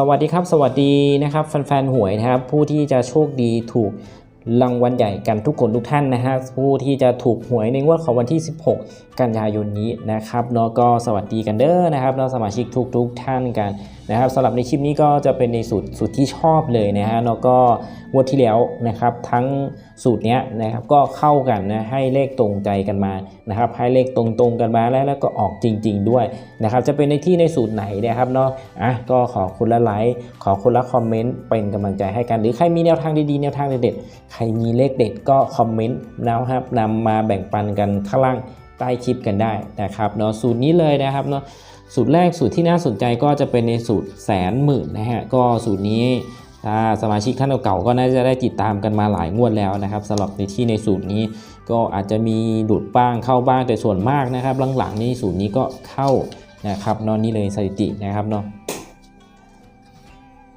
สวัสดีครับ สวัสดีนะครับแฟนๆหวยนะครับ ผู้ที่จะโชคดีถูกรางวัลใหญ่กันทุกคนทุกท่านนะฮะผู้ที่จะถูกหวยในงวดของวันที่ 16 กันยายนนี้นะครับเนาะก็สวัสดีกันเด้อนะครับเนาะสมาชิกทุกทุกๆท่านกันนะครับสำหรับในคลิปนี้ก็จะเป็นในสูตรสูตรที่ชอบเลยนะฮะเนาะก็ วดที่แล้วนะครับ ทั้งสูตรเนี้ยนะครับก็เข้ากันนะให้เลขตรงใจกันมานะครับ ให้เลขตรงๆกันมาแล้วแล้วก็ออกจริง ๆ ด้วยนะครับ จะเป็นในที่ในสูตรไหนนะครับเนาะอะก็ขอคนละไลค์ขอคนละคอมเมนต์เป็นกำลังใจให้กัน หรือใครมีแนวทางดีๆแนวทางเด็ดๆใครมีเลขเด็ดก็คอมเมนต์นะครับนำมาแบ่งปันกันข้างล่างใต้คลิปกันได้นะครับเนาะสูตรนี้เลยนะครับเนาะสูตรแรกสูตรที่น่าสนใจก็จะเป็นในสูตรแสนหมื่นนะฮะก็สูตรนี้ ถ้าสมาชิกท่านเก่าๆก็น่าจะได้ติดตามกันมาหลายงวดแล้วนะครับสำหรับในที่ในสูตรนี้ก็อาจจะมีหลุดบ้างเข้าบ้างแต่ส่วนมากนะครับ หลังๆนี่สูตรนี้ก็เข้านะครับนอนนี่เลยสถิตินะครับเนาะ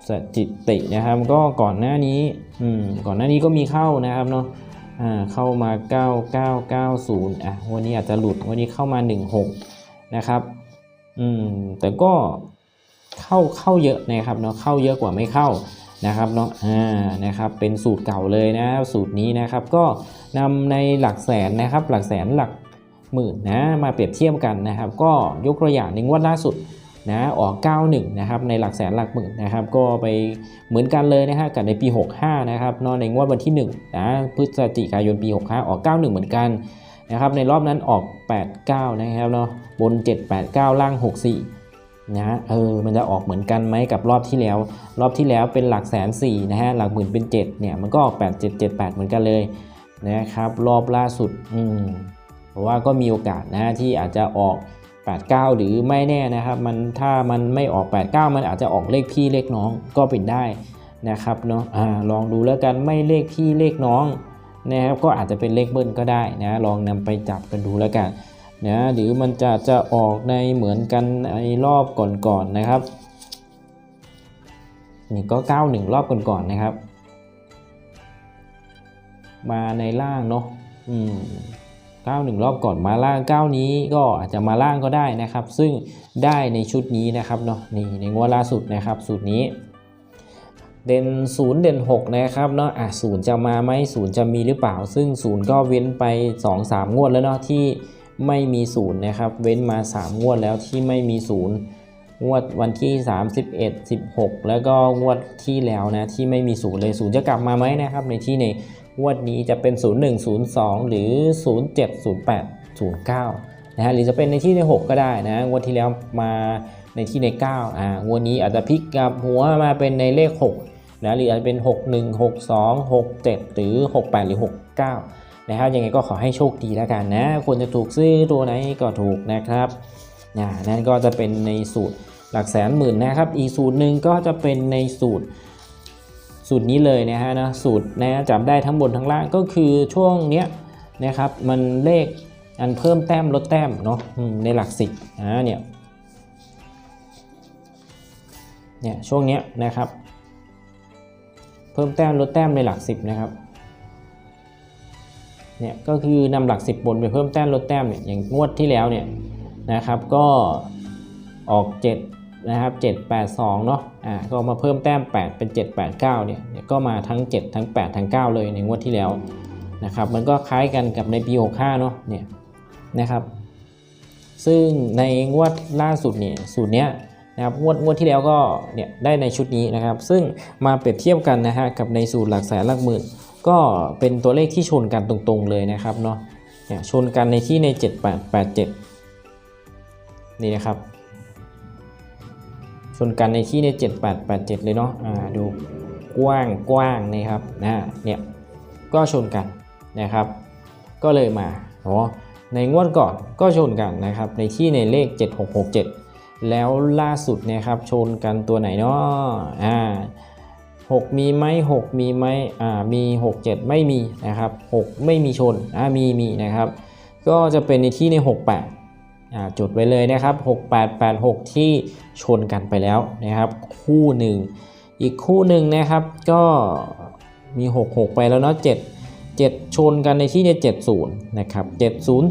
สถิตินะครับก็ก่อนหน้านี้อืมก่อนหน้านี้ก็มีเข้านะครับเนาะอ่าเข้ามา 9990อะวันนี้อาจจะหลุดวันนี้เข้ามา 16 นะครับอืมแต่ก็เข้าเข้าเยอะนะครับเนาะเข้าเยอะกว่าไม่เข้า นะครับเนาะอ่านะครับเป็นสูตรเก่าเลยนะสูตรนี้นะครับก็นำในหลักแสนนะครับหลักแสนหลักหมื่นนะมาเปรียบเทียบกันนะครับ ก็ยกตัวอย่างในงวดล่าสุดนะออก 91 นะครับในหลักแสนหลักหมื่นนะครับก็ไปเหมือนกันเลยนะฮะกับในปี 65 นะครับนอะในงวดวันที่1นะพฤศจิกายนปี 65 ออก 91 เหมือนกันนะครับในรอบนั้นออก 89 นะครับเนาะบน 789 ล่าง 64 นะเออมันจะออกเหมือนกันไหมกับรอบที่แล้ว รอบที่แล้วเป็นหลักแสนสี่นะฮะหลักหมื่นเป็น7เนี่ยมันก็ออก8 7 7 8เหมือนกันเลยนะครับรอบล่าสุดอืมเพราะว่าก็มีโอกาสนะที่อาจจะออก 89 หรือไม่แน่นะครับมันถ้ามันไม่ออก 89 มันอาจจะออกเลขพี่เลขน้องก็เป็นได้นะครับเนาะอ่าลองดูแล้วกันไม่เลขพี่เลขน้องนะครับก็อาจจะเป็นเลขเบิ้ลก็ได้นะลองนำไปจับกันดูแล้วกัน นะหรือมันจะจะออกในเหมือนกันในรอบก่อนๆนะครับนี่ก็ 91 รอบก่อนๆนะครับ มาในล่างเนาะอืม91 รอบก่อนมาล่าง 9 นี้ก็อาจจะมาล่างก็ได้นะครับ ซึ่งได้ในชุดนี้นะครับเนาะนี่ในงวดล่าสุดนะครับสูตรนี้ เด่น 0 เด่น 6 นะครับเนาะอะศูนย์จะมาไหมศูนย์จะมีหรือเปล่า ซึ่งศูนย์ก็เว้นไป 2-3 งวดแล้วเนาะที่ ไม่มีศูนย์นะครับ เว้นมา 3 งวดแล้วที่ไม่มีศูนย์งวดวันที่ 31 16 แล้วก็งวดที่แล้วนะที่ไม่มีศูนย์เลยศูนย์จะกลับมาไหมนะครับ ในที่ในงวดนี้จะเป็น 01 02 หรือ 07 08 09นะฮะหรือจะเป็นในที่ใน 6 ก็ได้นะงวดที่แล้วมาในที่ใน9อ่างวดนี้อาจจะพลิกกลับหัวมาเป็นในเลข6นะหรืออาจจะเป็น 61 62 67 หรือ 68 หรือ 69 นะครับยังไงก็ขอให้โชคดีแล้วกันนะควรจะถูกซื้อตัวไหนก็ถูกนะครับนะนั่นก็จะเป็นในสูตรหลักแสนหมื่นนะครับ อีกสูตรหนึ่งก็จะเป็นในสูตรสูตรนี้เลยนะฮะนะสูตรนะจำได้ทั้งบนทั้งล่างก็คือช่วงเนี้ยนะครับมันเลขอันเพิ่มแต้มลดแต้มเนาะในหลักสิบอ่าเนี่ยเนี่ยช่วงเนี้ยนะครับ เพิ่มแต้มลดแต้มในหลักสิบนะครับ เนี่ยก็คือนำหลัก 10 บนไปเพิ่มแต้มลดแต้มเนี่ยอย่างงวดที่แล้วเนี่ยนะครับก็ออก 7 นะครับ 7 8 2 เนาะอ่าก็มาเพิ่มแต้ม 8 เป็น 7 8 9เนี่ยเนี่ยก็มาทั้ง 7 ทั้ง 8 ทั้ง 9 เลยในงวดที่แล้วนะครับมันก็คล้ายกันกับในปี 65 เนาะเนี่ยนะครับ ซึ่งในงวดล่าสุดเนี่ยสูตรเนี้ยนะครับงวดงวดที่แล้วก็เนี่ยได้ในชุดนี้นะครับ ซึ่งมาเปรียบเทียบกันนะฮะกับในสูตรหลักแสนหลักหมื่น ก็เป็นตัวเลขที่ชนกันตรงๆเลยนะครับเนาะเนี่ยชนกันในที่ใน 7887 นี่นะครับ ชนกันในที่ใน 7887 เลยเนาะอ่าดูกว้างกว้างนะครับนะเนี่ยก็ชนกันนะครับ ก็เลยมาเนาะในงวดก่อนก็ชนกันนะครับในที่ในเลข 7667 แล้วล่าสุดนะครับชนกันตัวไหนเนาะอ่า 6 มีไหม6 มีไหมอ่ามี 6 7 ไม่มีนะครับ6ไม่มีชนอ่ามีมีนะครับ ก็จะเป็นในที่ใน 68อ่าจุดไว้เลยนะครับ 6886 ที่ชนกันไปแล้วนะครับ คู่หนึ่งอีกคู่หนึ่งนะครับก็มี 66 ไปแล้วเนาะ7 7 ชนกันในที่ใน 70 นะครับ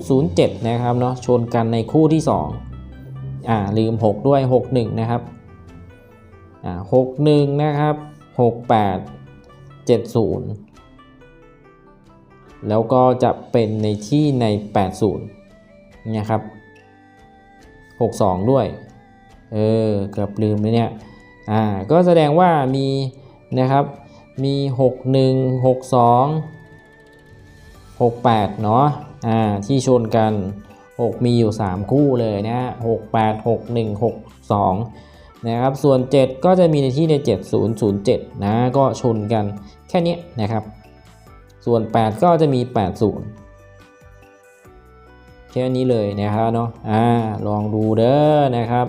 7007 นะครับเนาะชนกันในคู่ที่ 2 อ่าลืม 6 ด้วย 61 นะครับอ่าหกหนึ่งนะครับ หกแปดเจ็ดศูนย์แล้วก็จะเป็นในที่ใน 80เนี่ยครับ 62 ด้วย เออ เกือบลืมเลยเนี่ย อ่า ก็แสดงว่ามีนะครับ มี 61 62 68 เนาะ อ่า ที่ชนกัน 6 มีอยู่ 3 คู่เลยนะฮะ68 61 62 นะครับส่วน 7 ก็จะมีในที่ใน 7007 นะก็ชนกันแค่นี้นะครับ ส่วน 8 ก็จะมี 80 แค่นี้เลยนะครับเนาะอ่าลองดูเด้อนะครับ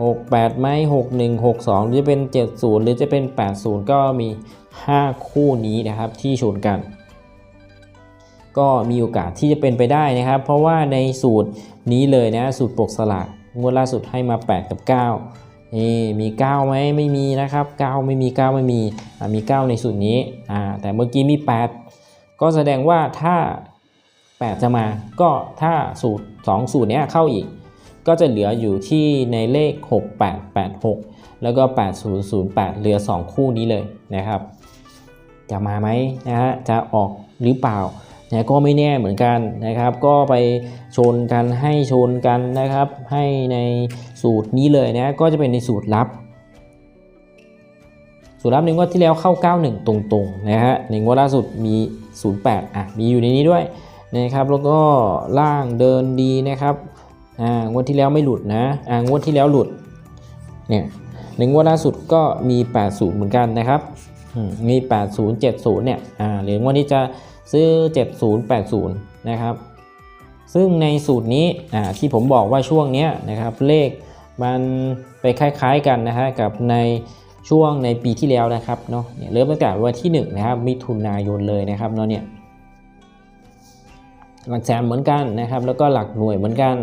68 ไหม61 62 หรือจะเป็น 70 หรือจะเป็น 80 ก็มี 5 คู่นี้นะครับที่ชนกัน ก็มีโอกาสที่จะเป็นไปได้นะครับ เพราะว่าในสูตรนี้เลยนะสูตรปกสลากงวดล่าสุดให้มา 8 กับ 9 นี่มี9ไหมไม่มีนะครับ9ไม่มี 9 ไม่มีมี 9 ในสูตรนี้อ่าแต่เมื่อกี้มี 8 ก็แสดงว่าถ้า 8 จะมาก็ถ้าสูตร 2 สูตรนี้เข้าอีก ก็จะเหลืออยู่ที่ในเลข 6886 แล้วก็ 8008 เหลือ 2 คู่นี้เลยนะครับ จะมาไหมนะฮะจะออกหรือเปล่า นะก็ไม่แน่เหมือนกันนะครับ ก็ไปชนกันให้ชนกันนะครับ ให้ในสูตรนี้เลยนะก็จะเป็นในสูตรลับ สูตรลับหนึ่งว่าที่แล้วเข้า 91 ตรงๆนะฮะในงวดล่าสุดมี 08อะมีอยู่ในนี้ด้วยนะครับแล้วก็ล่างเดินดีนะครับอ่างวดที่แล้วไม่หลุดนะอ่างวดที่แล้วหลุดเนี่ยในงวดล่าสุดก็มี 80 เหมือนกันนะครับ มมี80 70เนี่ยอ่าหรืองวดนี้จะซื้อ 70 80นะครับซึ่งในสูตรนี้อ่าที่ผมบอกว่าช่วงเนี้ยนะครับเลขมันไปคล้ายๆกันนะฮะกับในช่วงในปีที่แล้วนะครับเนาะเนี่ยเริ่มตั้งแต่วันที่1นะครับมิถุนายนเลยนะครับเนาะเนี่ยหลักแสนเหมือนกันนะครับ แล้วก็หลักหน่วยเหมือนกัน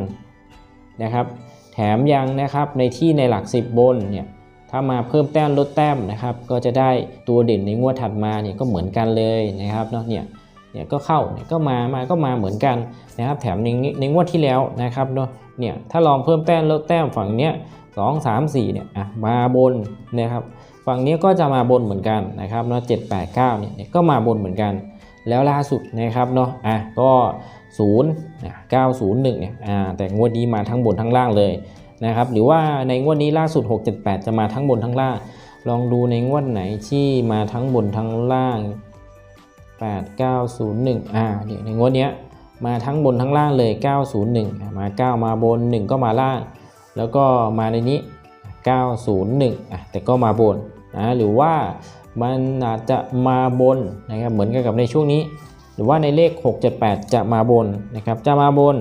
นะครับ แถมยังนะครับในที่ในหลัก 10 บนเนี่ย ถ้ามาเพิ่มแต้มลดแต้มนะครับ ก็จะได้ตัวเด่นในงวดถัดมาเนี่ยก็เหมือนกันเลยนะครับเนาะเนี่ยเนี่ยก็เข้าเนี่ยก็มามาก็มาเหมือนกันนะครับ แถมในในงวดที่แล้วนะครับเนาะเนี่ยถ้าลองเพิ่มแต้มลดแต้มฝั่งเนี้ยสองสามสี่เนี่ยอะมาบนนะครับฝั่งนี้ก็จะมาบนเหมือนกันนะครับเนาะเจ็ดแปดเก้าเนี่ยก็มาบนเหมือนกัน แล้วล่าสุดนะครับเนาะอะก็ศูนย์เก้าศูนย์หนึ่งเนี่ยอ่าแต่งวดนี้มาทั้งบนทั้งล่างเลย นะครับหรือว่าในงวดนี้ล่าสุด 6 7 8 จะมาทั้งบนทั้งล่าง ลองดูในงวดไหนที่มาทั้งบนทั้งล่าง 8 9 0 1อ่าเนี่ยในงวดเนี้ยมาทั้งบนทั้งล่างเลย 901อะมา 9 มาบน 1 ก็มาล่าง แล้วก็มาในนี้ 901อะแต่ก็มาบนนะหรือว่ามันอาจจะมาบนนะครับเหมือนกันกับในช่วงนี้ หรือว่าในเลข 678 จะมาบนนะครับจะมาบน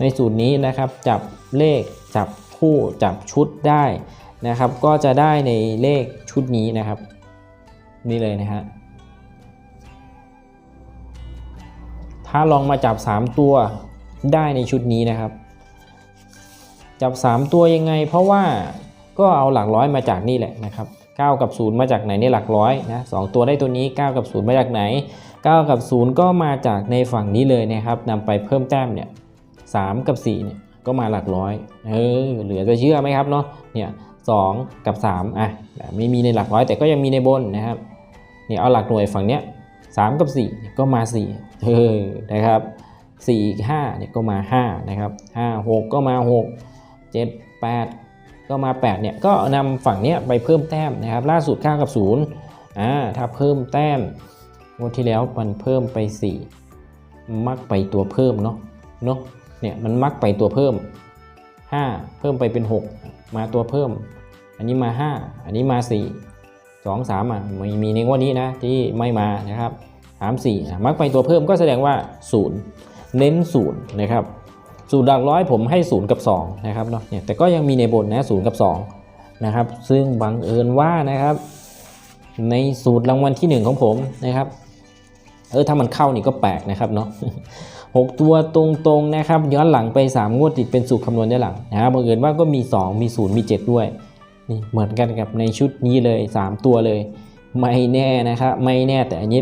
ในสูตรนี้นะครับจับเลขจับ คู่จับชุดได้นะครับ ก็จะได้ในเลขชุดนี้นะครับ นี่เลยนะฮะถ้าลองมาจับ 3 ตัวได้ในชุดนี้นะครับ จับ 3 ตัวยังไง เพราะว่าก็เอาหลักร้อยมาจากนี่แหละนะครับ9กับ 0 มาจากไหนในหลักร้อยนะสตัวได้ตัวนี้ 9 กับ 0 มาจากไหน 9 กับ 0 ก็มาจากในฝั่งนี้เลยนะครับนำไปเพิ่มแต้มเนี่ย3กับ4เนี่ย ก็มาหลักร้อย เออ เหลือจะเชื่อไหมครับเนาะ เนี่ยสกับ3อะไม่มีในหลักร้อยแต่ก็ยังมีในบนนะครับ เนี่ยเอาหลักหน่วยฝั่งเนี้ย3กับ 4 ก็มา4เออ นะครับ4 5เนี่ยก็มา5นะครับ5 6 ก็มา 6 7 8 ก็มา8เนี่ยก็นำฝั่งเนี้ยไปเพิ่มแต้มนะครับ ล่าสุด9กับ0อ่าถ้าเพิ่มแต้มงวดที่แล้วมันเพิ่มไป 4 มักไปตัวเพิ่มเนาะเนาะ เนี่ยมันมักไปตัวเพิ่ม 5 เพิ่มไปเป็น 6 มาตัวเพิ่ม อันนี้มา 5 อันนี้มา 4 2 3อะม่มีในงวดนี้นะที่ไม่มานะครับ3 4 มักไปตัวเพิ่มก็แสดงว่า 0 เน้น 0 นะครับสูตรหลักร้อยผมให้ 0 กับ2นะครับเนาะเนี่ยแต่ก็ยังมีในบนนะ0กับ2นะครับซึ่งบังเอิญว่านะครับ ในสูตรรางวัลที่ 1 ของผมนะครับเออถ้ามันเข้านี่ก็แปลกนะครับเนาะ 6 ตัวตรงๆนะครับย้อนหลังไป 3 งวดติดเป็นสูตรคำนวณย้อนหลังนะครับบังเอิญว่าก็มี 2 มี 0 มี 7 ด้วยนี่เหมือนกันกับในชุดนี้เลย 3 ตัวเลย ไม่แน่นะครับไม่แน่แต่อันนี้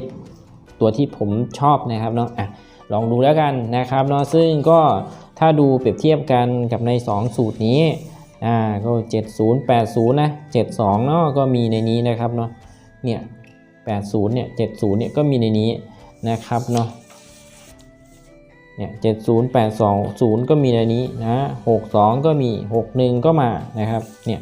ตัวที่ผมชอบนะครับเนาะอะลองดูแล้วกันนะครับเนาะซึ่งก็ถ้าดูเปรียบเทียบกันกับใน 2 สูตรนี้อ่าก็ 70 80 นะ 72 เนาะก็มีในนี้นะครับเนาะเนี่ย80เนี่ย70เนี่ยก็มีในนี้นะครับเนาะ เนี่ย70 82 0ก็มีในนี้นะหกสองก็มีหกหนึ่งก็มานะครับเนี่ย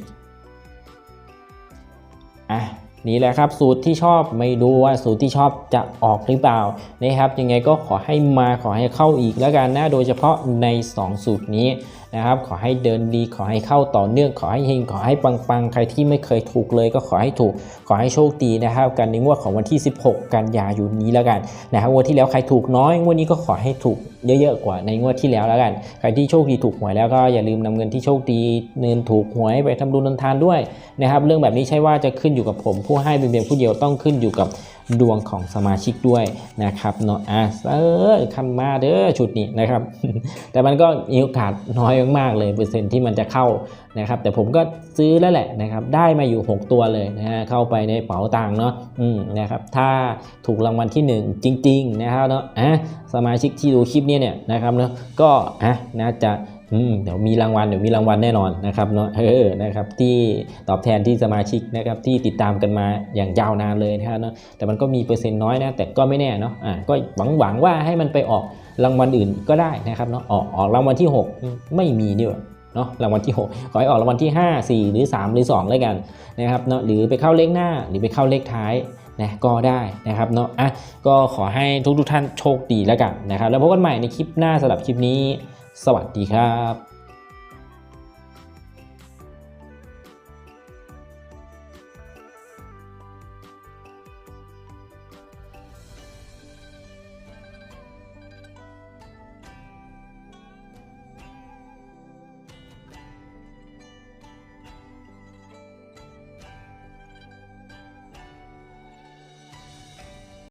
อะนี่แหละครับสูตรที่ชอบไม่รู้ว่าสูตรที่ชอบจะออกหรือเปล่านะครับยังไงก็ขอให้มาขอให้เข้าอีกแล้วกันนะโดยเฉพาะใน 2 สูตรนี้ นะครับ ขอให้เดินดีขอให้เข้าต่อเนื่องขอให้เฮงขอให้ปังๆ ใครที่ไม่เคยถูกเลย ก็ขอให้ถูกขอให้โชคดีนะครับกันในงวดของวันที่ 16 กันยายนนี้แล้วกันนะครับงวดที่แล้วใครถูกน้อยงวดนี้ก็ขอให้ถูกเยอะๆกว่าในงวดที่แล้วแล้วกันใครที่โชคดีถูกหวยแล้วก็อย่าลืมนำเงินที่โชคดีเงินถูกหวยไปทำบุญทำทานด้วยนะครับ เรื่องแบบนี้ใช่ว่าจะขึ้นอยู่กับผมผู้ให้เป็นเพียงผู้เดียวต้องขึ้นอยู่กับ ดวงของสมาชิกด้วยนะครับเนาะอะเออคันมาเด้อชุดนี้นะครับ แต่มันก็มีโอกาสน้อยมากๆเลยเปอร์เซ็นต์ที่มันจะเข้านะครับ แต่ผมก็ซื้อแล้วแหละนะครับ ได้มาอยู่ 6 ตัวเลยนะฮะเข้าไปในเป๋าตังค์เนาะอืมนะครับ ถ้าถูกรางวัลที่ 1 จริง ๆ นะครับเนาะอะสมาชิกที่ดูคลิปนี้เนี่ยนะครับเนาะก็อะน่าจะ อืมเดี๋ยวมีรางวัลเดี๋ยวมีรางวัลแน่นอนนะครับเนาะเออนะครับที่ตอบแทนที่สมาชิกนะครับที่ติดตามกันมาอย่างยาวนานเลยนะครับเนาะแต่มันก็มีเปอร์เซ็นต์น้อยนะแต่ก็ไม่แน่เนาะอะก็หวังหวังว่าให้มันไปออกรางวัลอื่นก็ได้นะครับเนาะออกออกรางวัลที่หกไม่มีดีกว่าเนาะรางวัลที่ 6 ขอให้ออกรางวัลที่ 5 4 หรือ 3 หรือ 2 แล้วกันนะครับเนาะหรือไปเข้าเลขหน้าหรือไปเข้าเลขท้ายนะก็ได้นะครับเนาะอะก็ขอให้ทุกทุกท่านโชคดีแล้วกันนะครับแล้วพบกันใหม่ในคลิปหน้าสำหรับคลิปนี้ สวัสดีครับ